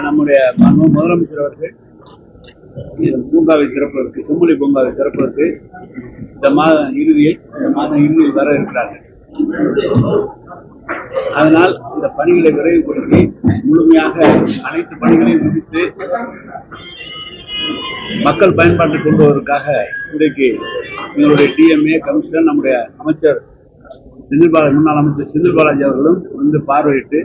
நம்முடைய முதலமைச்சர் அவர்கள் பூங்காவை திறப்பதற்கு செம்மொழி பூங்காவை திறப்பதற்கு இந்த மாதம் இறுதியில் இந்த மாதம் இறுதியில் வர இருக்கிறார்கள். அதனால் இந்த பணிகளை விரைவுபடுத்தி முழுமையாக அனைத்து பணிகளையும் முடித்து மக்கள் பயன்பாட்டை கொண்டு வருவதற்காக இன்றைக்கு எங்களுடைய டிஎம்ஏ கமிஷனர் நம்முடைய அமைச்சர் செந்தில் பாலாஜி முன்னாள் அமைச்சர் செந்தில் பாலாஜி அவர்களும் வந்து பார்வையிட்டு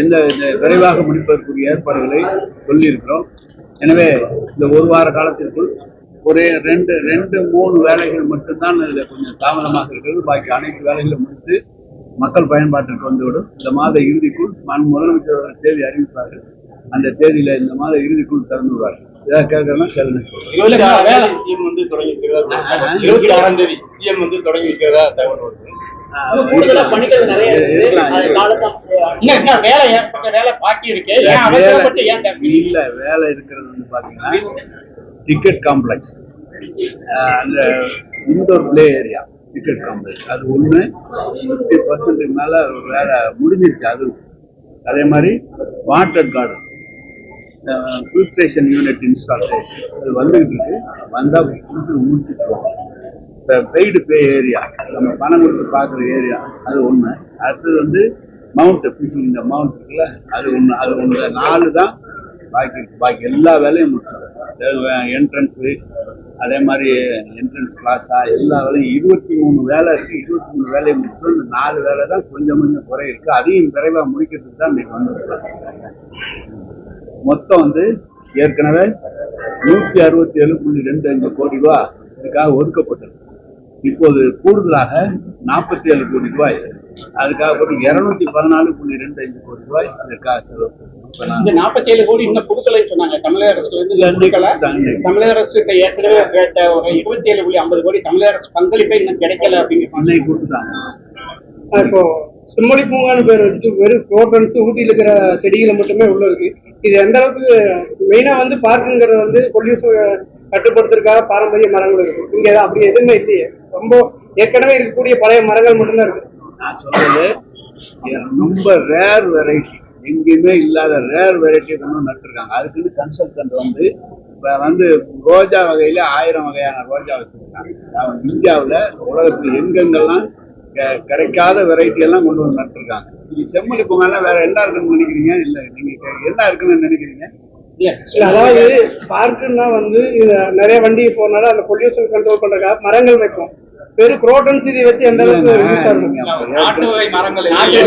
எந்த விரைவாக முடிப்பதற்குரிய ஏற்பாடுகளை சொல்லியிருக்கிறோம். எனவே இந்த ஒரு வார காலத்திற்குள் ஒரே ரெண்டு ரெண்டு மூணு வேலைகள் மட்டும்தான் இதில் கொஞ்சம் தாமதமாக இருக்கிறது. பாக்கி அனைத்து வேலைகளும் முடித்து மக்கள் பயன்பாட்டிற்கு வந்துவிடும். இந்த மாத இறுதிக்குள் மாண்பு முதலமைச்சர் தேதி அறிவிப்பார்கள். அந்த தேதியில இந்த மாத இறுதிக்குள் திறந்து விடுவார்கள். ஏதாவது கேட்கறதுனா கேளுங்க. வந்து தொடங்கி வைக்கிறதா இருபத்தி ஆறாம் தேதி சிஎம் வந்து தொடங்கி வைக்கிறதா தகவல் வருது. இல்ல வேலை இருக்கிறது வந்து பாத்தீங்கன்னா டிக்கெட் காம்ப்ளெக்ஸ் அந்த indoor play area ticket complex அது ஒண்ணு ஃபிஃப்டி பர்சன்ட்டுக்கு மேல வேலை முடிஞ்சிருச்சு அது. அதே மாதிரி water garden filtration unit installation அது வந்துகிட்டு இருக்கு. வந்தா முடிச்சு முடிச்சுட்டுருவோம் இப்போ பெய்டு பே ஏரியா நம்ம பணம் கொடுத்து பார்க்குற ஏரியா அது ஒன்று அடுத்தது வந்து மவுண்ட் இந்த மவுண்ட் இருக்குல்ல அது ஒன்று அது ஒன்று நாலு தான் பாக்கி பாக்கி எல்லா வேலையும் முடிச்சிடும். என்ட்ரன்ஸு அதே மாதிரி என்ட்ரன்ஸ் கிளாஸா எல்லா வேலையும் இருபத்தி மூணு வேலை இருக்குது இருபத்தி மூணு வேலையை முடிச்சிடும். இந்த நாலு வேலை தான் கொஞ்சம் கொஞ்சம் குறை இருக்குது அதையும் விரைவாக முடிக்கிறதுக்கு தான் இன்னைக்கு வந்துருக்கலாம் மொத்தம் வந்து ஏற்கனவே நூற்றி அறுபத்தி ஏழு புள்ளி ரெண்டு அஞ்சு கோடி ரூபா இதுக்காக ஒதுக்கப்பட்டது இப்போது கூடுதலாக நாற்பத்தி ஏழு கோடி ரூபாய். அதுக்காக போட்டு இருநூத்தி பதினாலு புள்ளி ரெண்டு அஞ்சு கோடி ரூபாய் இதற்காக செலவு இந்த நாற்பத்தி ஏழு கோடி இன்னும் கொடுக்கலன்னு சொன்னாங்க. தமிழக அரசு வந்து கொடுக்கல. தமிழக அரசு ஏற்கனவே கேட்ட ஒரு இருபத்தி ஏழு புள்ளி ஐம்பது கோடி தமிழக அரசு பங்களிப்பே இன்னும் கிடைக்கல அப்படிங்கிற கொடுத்துட்டாங்க. இப்போ செம்மொழி பூங்கான்னு பேர் வச்சுட்டு வெறும் ப்ரோட்டன்ஸ் ஊட்டியில் இருக்கிற செடிகளை மட்டுமே உள்ள இருக்கு. இது எந்த அளவுக்கு மெயினா வந்து பார்க்குங்கிறது வந்து பொல்யூஷன் கட்டுப்படுத்துறதுக்காக பாரம்பரிய மரங்கள் இருக்கு. இங்க அப்படி எதுவுமே இல்லையே. ரொம்ப ஏற்கனவே இருக்கக்கூடிய பழைய மரங்கள் மட்டும்தான் இருக்கு. நான் சொல்றது ரொம்ப ரேர் வெரைட்டி எங்கேயுமே இல்லாத ரேர் வெரைட்டி வந்து நட்டுருக்காங்க. அதுக்குன்னு கன்சல்டன்ட் வந்து இப்போ வந்து ரோஜா வகையில ஆயிரம் வகையான ரோஜா வச்சிருக்காங்க. இந்தியாவில் உலகத்தில் எங்கெங்கெல்லாம் கிடைக்காத வெரைட்டி எல்லாம் கொண்டு வந்து நட்டுருக்காங்க. இது செம்மொழி பொங்கல்லாம் வேற என்ன இருக்குன்னு நினைக்கிறீங்க? இல்லை நீங்க கே- என்ன இருக்குன்னு நினைக்கிறீங்க? அதாவது பார்க்குன்னா வந்து நிறைய வண்டி போனால அந்த பொல்யூஷன் கண்ட்ரோல் பண்றதுக்காக மரங்கள் வைக்கும் வெறும் ப்ரோட்டன்ஸ் இதை வச்சு எந்த அளவுக்கு நாட்டு நாட்டு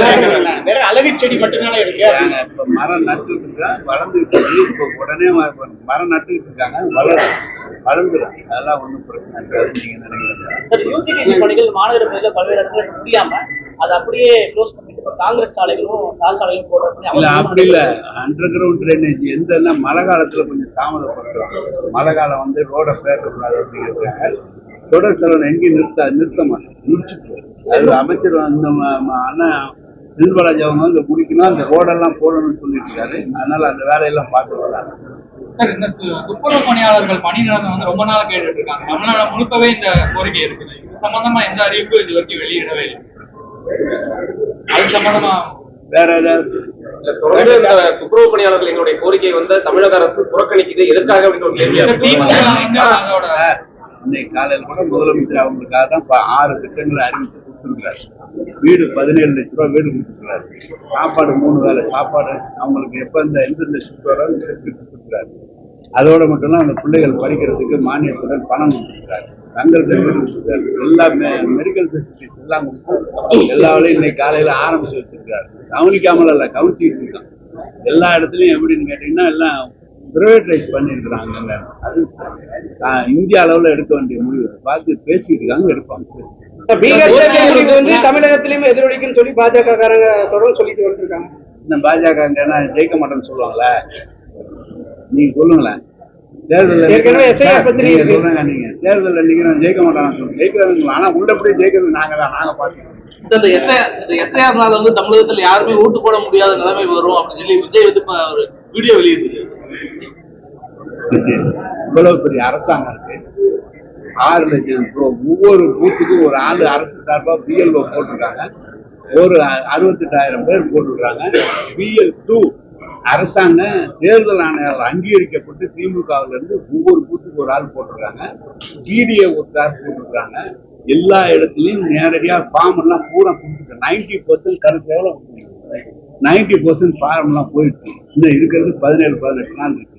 அளவி செடி மட்டும்தானே இருக்கு. இப்ப மரம் இருக்கா வளர்ந்துட்டு இருக்கு இப்ப உடனே மரம் நட்டுட்டு இருக்காங்க வளரும். வளர்ந்துடும் அதெல்லாம் ஒண்ணும் பிரச்சனை நீங்க பணிகள் மாநகர பகுதியில் பல்வேறு இடத்துல முடியாம அதை அப்படியே க்ளோஸ் பண்ணிட்டு இப்ப காங்கிரஸ் சாலைகளும் தால் சாலையும் போடுற பணி இல்ல அவசரமா அப்படி இல்ல. அண்டர் கிரவுண்ட் ட்ரைனேஜ் எந்த மழை காலத்துல கொஞ்சம் தாமதப்படுத்துறோம் மழை காலம் வந்து ரோட பேசக்கூடாது அப்படிங்கிறதுக்காக தொடர் செலவு எங்கேயும் நிறுத்த நிறுத்த மாட்டோம். முடிச்சுட்டு. அது அமைச்சர் அந்த அண்ணன் செல்வராஜ் அவங்க வந்து முடிக்கணும். அந்த ரோடெல்லாம் போடணும்னு சொல்லிட்டு இருக்காரு அதனால அந்த வேலையெல்லாம் பார்த்து வர்றாங்க சார் இந்த துப்புரவு பணியாளர்கள் பணி நிலமை வந்து ரொம்ப நாள் கேட்டுட்டு இருக்காங்க தமிழ்நாடு முழுக்கவே இந்த கோரிக்கை இருக்குது. இது சம்பந்தமா எந்த அறிவிப்பும் இது வரைக்கும் வெளியிடவே இல்லை. அது சம்பந்தமா வேற ஏதாவது? தொடர்ந்து இந்த துப்புரவு பணியாளர்கள் எங்களுடைய கோரிக்கை வந்து தமிழக அரசு புறக்கணிக்குது. எதற்காக அப்படின்னு ஒரு கேள்வி இந்த இன்னைக்கு காலையில் கூட முதலமைச்சர் அவங்களுக்காக தான் ஆறு திட்டங்களை அறிவித்து கொடுத்துருக்காரு வீடு பதினேழு லட்ச ரூபா வீடு கொடுத்துருக்காரு சாப்பாடு மூணு வேளை சாப்பாடு அவங்களுக்கு எப்போ இந்த எந்தெந்த ஷிஃப்ட் வரும் கொடுத்துருக்காரு அதோட மட்டும் அந்த பிள்ளைகள் படிக்கிறதுக்கு மானியத்துடன் பணம் கொடுத்துருக்காரு தங்களுக்கு வீடு எல்லா மெடிக்கல் ஃபெசிலிட்டிஸ் எல்லாம் கொடுத்து எல்லா வேலையும் இன்னைக்கு காலையில் ஆரம்பிச்சு வச்சிருக்காரு கவனிக்காமல் இல்லை கவனிச்சுட்டு இருக்கான். எல்லா இடத்துலையும் எப்படின்னு கேட்டிங்கன்னா எல்லாம் பிரைவேட்டைஸ் பண்ணியிருக்கிறாங்க அது ஆஹ், இந்திய அளவுல எடுக்க வேண்டிய முடிவு. பார்த்து பேசிட்டு இருக்காங்க எடுப்பாங்க தமிழகத்திலயும் எதிரொலிக்குன்னு சொல்லி பாஜக காரங்க தொடர்ந்து சொல்லிட்டு வந்துருக்காங்க. இந்த பாஜக ஜெயிக்க மாட்டேன்னு சொல்லுவாங்களே? நீங்க சொல்லுங்களேன். தேர்தல் பத்திரிகை நீங்க தேர்தலில் நிக்கிறோம் ஜெயிக்க மாட்டாங்க சொல்லுங்க. ஜெயிக்கிறாங்க ஆனா உள்ளபடி ஜெயிக்கிறது நாங்க தான் நாங்க பார்த்துக்கோம் இந்த எஸ்ஐஆர் இந்த எஸ்ஐஆர்னால வந்து தமிழகத்துல யாருமே ஓட்டு போட முடியாத நிலைமை வரும் அப்படின்னு சொல்லி விஜய் வந்து வீடியோ வெளியிட்டு இவ்வளவு பெரிய அரசாங்கம் இருக்கு. ஆறு லட்சம் ஒவ்வொரு பூத்துக்கும் ஒரு ஆளு அரசு சார்பா பிஎல்ஓ போட்டிருக்காங்க. ஒரு அறுபத்தெட்டாயிரம் பேர் போட்டிருக்காங்க. பிஎல் டூ அரசாங்கம் தேர்தல் ஆணையால் அங்கீகரிக்கப்பட்டு திமுகவுல இருந்து ஒவ்வொரு பூத்துக்கு ஒரு ஆள் போட்டிருக்காங்க. பிடிஏ ஒரு ஆள் போட்டிருக்காங்க. எல்லா இடத்துலையும் நேரடியாக ஃபார்ம் எல்லாம் பூரா கொடுத்துருக்காங்க நைன்டி பர்சன்ட் கணக்கு எவ்வளோ நைன்டி பர்சன்ட் ஃபார்ம் எல்லாம் போயிடுச்சு. இன்னும் இருக்கிறது பதினேழு பதினெட்டு நாள் இருக்கு.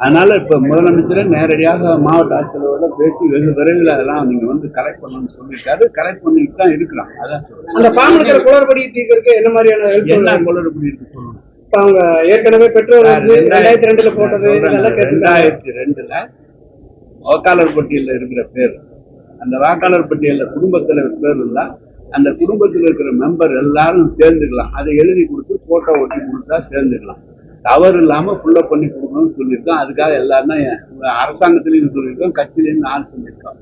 அதனால இப்ப முதலமைச்சர் நேரடியாக மாவட்ட ஆட்சியரோட பேசி வெகு விரைவில் அதெல்லாம் நீங்க வந்து கலெக்ட் பண்ணணும்னு சொல்லியிருக்காரு. கலெக்ட் பண்ணிட்டு தான் இருக்கிறான் அதான். அந்த இருக்கிற குளறுபடி தீர்க்கறதுக்கு என்ன மாதிரியான என்ன? குளறுபடி இருக்கு சொல்லுங்க இப்ப அவங்க ஏற்கனவே வந்து ரெண்டாயிரத்தி ரெண்டுல போட்டது ரெண்டாயிரத்தி ரெண்டுல வாக்காளர் பட்டியல்ல இருக்கிற பேர். அந்த வாக்காளர் பட்டியல்ல குடும்பத் தலைவர் பேர் இருந்தா அந்த குடும்பத்தில் இருக்கிற மெம்பர் எல்லாரும் சேர்ந்துக்கலாம். அதை எழுதி கொடுத்து போட்டோ ஒட்டி கொடுத்தா சேர்ந்துக்கலாம். தவறு இல்லாம ஃபுல்லப் பண்ணி கொடுக்கணும்னு சொல்லியிருக்கோம். அதுக்காக எல்லாருமே அரசாங்கத்துலேயும் சொல்லியிருக்கோம் கட்சியிலேயும் நான் சொல்லியிருக்கோம்.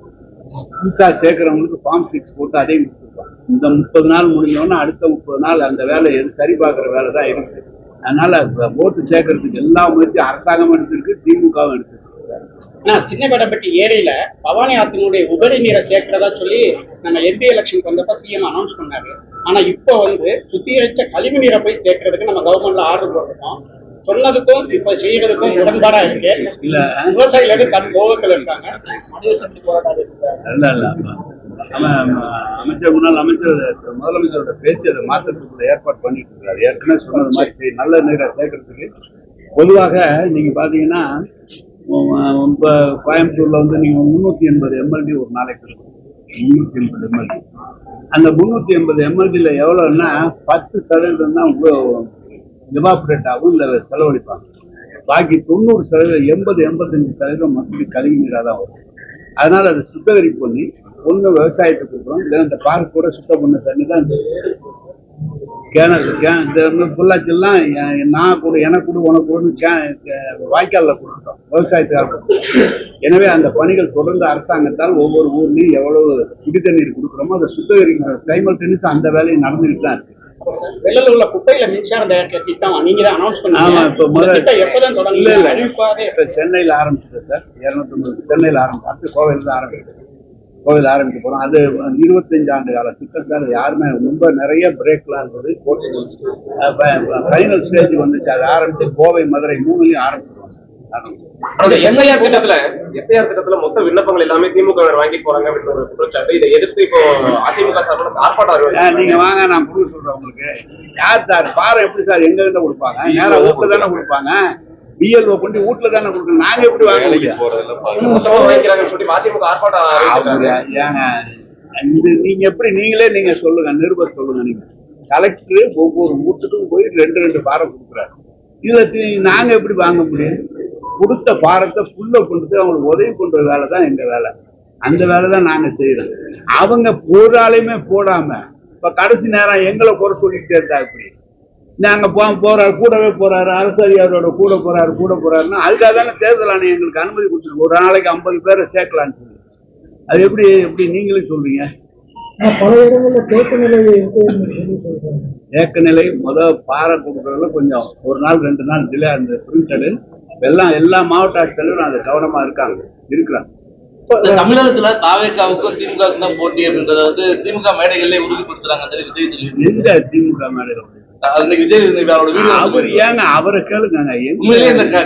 புதுசா சேர்க்குறவங்களுக்கு ஃபார்ம் சிக்ஸ் போட்டு அதையும் கொடுத்துருக்கோம். இந்த முப்பது நாள் முடிஞ்சோன்னா அடுத்த முப்பது நாள் அந்த வேலை எது சரி பார்க்குற வேலை தான் இருக்கு. அதனால ஓட்டு சேர்க்கறதுக்கு எல்லா முயற்சியும் அரசாங்கம் எடுத்திருக்கு திமுகவும் எடுத்திருக்கு. ஆனால் சின்னபேட்டப்பட்டி ஏரியில பவானி ஆத்தினுடைய உபரி நீரை சேர்க்கிறதா சொல்லி நம்ம எம்பி எலெக்ஷனுக்கு வந்தப்ப சிஎம் அனௌன்ஸ் பண்ணாரு. ஆனா இப்போ வந்து சுத்திகரிச்ச கழிவு நீரை போய் சேர்க்கறதுக்கு நம்ம கவர்மெண்ட்ல ஆர்டர் போட்டிருக்கோம். சொன்னதுக்கும் இப்ப செய்யறதுக்கும் உடன்பாடா இருக்கு. இல்ல. விவசாயிகளுக்கு கண் கோபத்தில் இருக்காங்க. மனித சக்தி போராட்டம் இல்ல அமைச்சர் முன்னாள் அமைச்சர் முதலமைச்சரோட பேசி அதை மாற்றத்துக்குள்ள ஏற்பாடு பண்ணிட்டு இருக்காரு. ஏற்கனவே சொன்னது மாதிரி சரி, நல்ல நீரை சேர்க்கறதுக்கு பொதுவாக நீங்க பாத்தீங்கன்னா இப்ப கோயம்புத்தூர்ல வந்து நீங்க முன்னூத்தி எண்பது எம்எல்டி ஒரு நாளைக்கு இருக்கும். முன்னூத்தி எண்பது எம்எல்டி அந்த முன்னூத்தி எண்பது எம்எல்டில எவ்வளவுன்னா பத்து சதவீதம் தான் எவாபரேட் ஆகும் செலவழிப்பாங்க. பாக்கி தொண்ணூறு சதவீதம் எண்பது எண்பத்தஞ்சு சதவீதம் மக்களுக்கு கழிவு நீராக தான் வரும். அதனால அதை சுத்தகரிப்பு பண்ணி ஒன்று விவசாயத்துக்கு கொடுக்குறோம் இல்லை இந்த பார்க் கூட சுத்தம் பண்ண தண்ணி தான் இந்த கிணறு கே- இந்த வந்து பொள்ளாச்சிலாம் நான் கூட எனக்கு கூட உனக்கு கூட கே- கே- கொடுத்துட்டோம் விவசாயத்துக்காக. எனவே அந்த பணிகள் தொடர்ந்து அரசாங்கத்தால் ஒவ்வொரு ஊர்லேயும் எவ்வளவு குடி தண்ணீர் கொடுக்குறோமோ அதை சுத்தகரிக்கிற டைமல் டென்னிஸ் அந்த வேலையும் நடந்துகிட்டு தான் இருக்கு. வெள்ளல உள்ள குப்பையில தயாரிக்கிற திட்டம் நீங்க தான் அனௌன்ஸ் இப்ப பண்ணீங்க இந்த முதல்ல இல்ல இல்ல. இப்ப சென்னையில ஆரம்பிச்சது சார். இருநூத்தி சென்னையில ஆரம்பிச்சு அடுத்து கோவையில தான் கோவில் ஆரம்பிக்க போறோம். அது இருபத்தஞ்சு ஆண்டு கால திட்டம் சார். யாருமே ரொம்ப நிறைய பிரேக்லாம் இருந்தது ஃபைனல் ஸ்டேஜ் வந்துச்சு. அது ஆரம்பிச்சு கோவை மதுரை மூணுலயும் ஆரம்பிச்சிருவோம் சார். ஆரம்பிச்சிருவோம். அந்த எஸ்ஐஆர் திட்டத்துல எஸ்ஐஆர் திட்டத்துல மொத்த விண்ணப்பங்கள் எல்லாமே திமுக வாங்கி போறாங்க குற்றச்சாட்டு. இதை எதிர்த்து இப்போ அதிமுக சார்பில் ஆர்ப்பாட்டம். நீங்க வாங்க நான் புரிய சொல்றேன் உங்களுக்கு. யார் சார்? பாரம் எப்படி சார்? எங்க கிட்ட கொடுப்பாங்க? நேரா வீட்டுல தானே கொடுப்பாங்க? பிஎல்ஓ கொண்டு வீட்டுல தானே கொடுக்கணும்? நாங்க எப்படி வாங்க முடியும்? மொத்தமா வாங்கிக்கிறாங்கன்னு சொல்லி அதிமுக ஆர்ப்பாட்டம் ஏங்க இது நீங்க எப்படி நீங்களே நீங்க சொல்லுங்க நிருபர் சொல்லுங்க நீங்க. கலெக்டர் ஒவ்வொரு வீட்டுக்கும் போய் ரெண்டு ரெண்டு பாரம் கொடுக்குறாரு. இதுல நாங்க எப்படி வாங்க முடியும்? கொடுத்த பாரத்தை புல்ல கொண்டு போய் அவங்களுக்கு உதவி பண்ற வேலை தான் எங்க வேலை. அந்த வேலை தான் நாங்க செய்யறோம் அவங்க ஒரு ஆளையுமே போடாம இப்ப கடைசி நேரம் எங்களை குறை சொல்லிக்கிட்டே இருந்தா இப்படி நாங்க போ போறாரு கூடவே போறாரு அரசு அதிகாரியோட கூட போறாரு கூட போறாருன்னா அதுக்காக தானே தேர்தல் ஆணையம் எங்களுக்கு அனுமதி கொடுத்துருக்கு. ஒரு நாளைக்கு ஐம்பது பேரை சேர்க்கலான்னு சொல்லி அது எப்படி எப்படி நீங்களே சொல்றீங்க? பல இடங்கள்ல தேக்க நிலை இருக்கு ஏக்க நிலை முத பாறை கொடுக்கறதுல கொஞ்சம் ஒரு நாள் ரெண்டு நாள் டிலே அந்த பிரிண்டடு எல்லாம் எல்லா மாவட்ட ஆட்சித்தலைவரும் அது கவனமா இருக்காங்க இருக்கிறாங்க. தமிழகத்துல தாவேக்காவுக்கும் திமுகவுக்கும் தான் போட்டி அப்படின்றத வந்து திமுக மேடைகள்ல உறுதிப்படுத்துறாங்க அந்த விஜய் சொல்லி எந்த திமுக வீடியோ அவர் ஏங்க அவரை கேளுங்க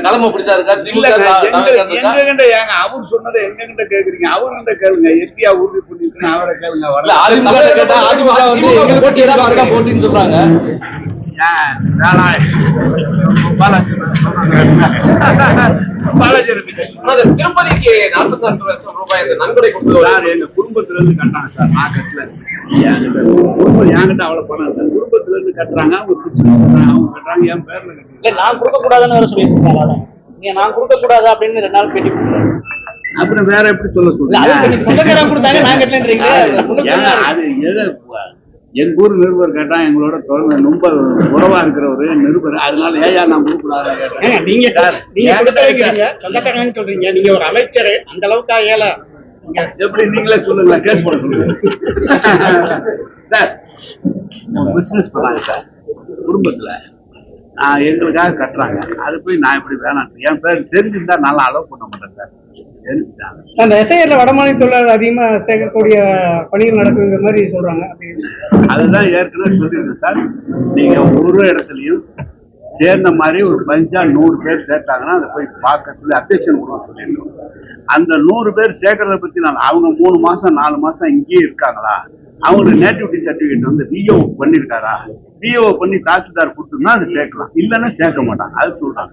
களம் அப்படித்தான் இருக்கா திமுக இல்லங்க, தா- எங்க தாவேக்கா இருக்கா? எங்க கிட்ட ஏங்க அவர் சொன்னதை எங்க கிட்ட கேக்குறீங்க அவர்கிட்ட கேளுங்க எத்தியா உறுதி பண்ணிருக்கீங்க அவரை கேளுங்க போட்டின்னு சொல்றாங்க. திருப்பதிக்கு நாற்பத்தி நான்கு லட்சம் ரூபாய் நன்கொடை கொடுத்து எங்க குடும்பத்துல இருந்து கட்டுறாங்க சார் நான் கட்டல குடும்பம் என்கிட்ட அவ்வளவு பணம் இல்லை. குடும்பத்துல இருந்து கட்டுறாங்க அவங்க பண்றாங்க, அவங்க கட்டுறாங்க என் பேர்ல கட்டுறாங்க. நான் கொடுக்க கூடாதுன்னு வேற சொல்லியிருக்காங்க நீங்க நான் கொடுக்க கூடாது அப்படின்னு ரெண்டு நாள் பேட்டி. அப்புறம் வேற எப்படி சொல்ல சொல்றீங்க அது எதை எங்க ஊர் நிருபர் கேட்டா எங்களோட தொடர்ந்து ரொம்ப உறவா இருக்கிறவரு நிருபர். அதனால ஏயா நான் கொடுக்கூடாது ஏங்க, நீங்க சார், நீங்க என்கிட்ட கொடுத்து வைக்கிறீங்க இருக்க- சொந்தக்காரங்கன்னு சொல்றீங்க. நீங்க ஒரு அமைச்சர். அந்த அளவுக்கு ஏழை. எப்படி நீங்களே சொல்லுங்களேன். கேஸ் போட சொல்லுங்க. சார் பிசினஸ் பண்ணாங்க சார். குடும்பத்துல எங்களுக்காக கட்டுறாங்க. அது போய் நான் இப்படி வேணாம். என் பேர் தெரிஞ்சிருந்தா நல்லா அலோவ் பண்ண மாட்டேன் சார். அந்த எஸ்ஐஆர்ல வடமாநில தொழிலாளர் அதிகமா சேர்க்கக்கூடிய பணிகள் நடக்குங்கிற மாதிரி சொல்றாங்க. அதுதான் ஏற்கனவே சொல்லியிருக்கேன் சார். நீங்க ஒரு இடத்துலயும் சேர்ந்த மாதிரி ஒரு பஞ்சா நூறு பேர் சேர்த்தாங்கன்னா அதை போய் பார்க்க சொல்லி அப்டேஷன் கொடுக்க சொல்லியிருக்கோம் அந்த நூறு பேர் சேர்க்கறத பத்தி நான் அவங்க மூணு மாசம் நாலு மாசம் இங்கேயே இருக்காங்களா? அவங்களுக்கு நேட்டிவிட்டி சர்டிபிகேட் வந்து விஓ பண்ணியிருக்காரா விஓ பண்ணி தாசில்தார் கொடுத்துருந்தா அதை சேர்க்கலாம். இல்லைன்னா சேர்க்க மாட்டாங்க. அது சொல்றாங்க.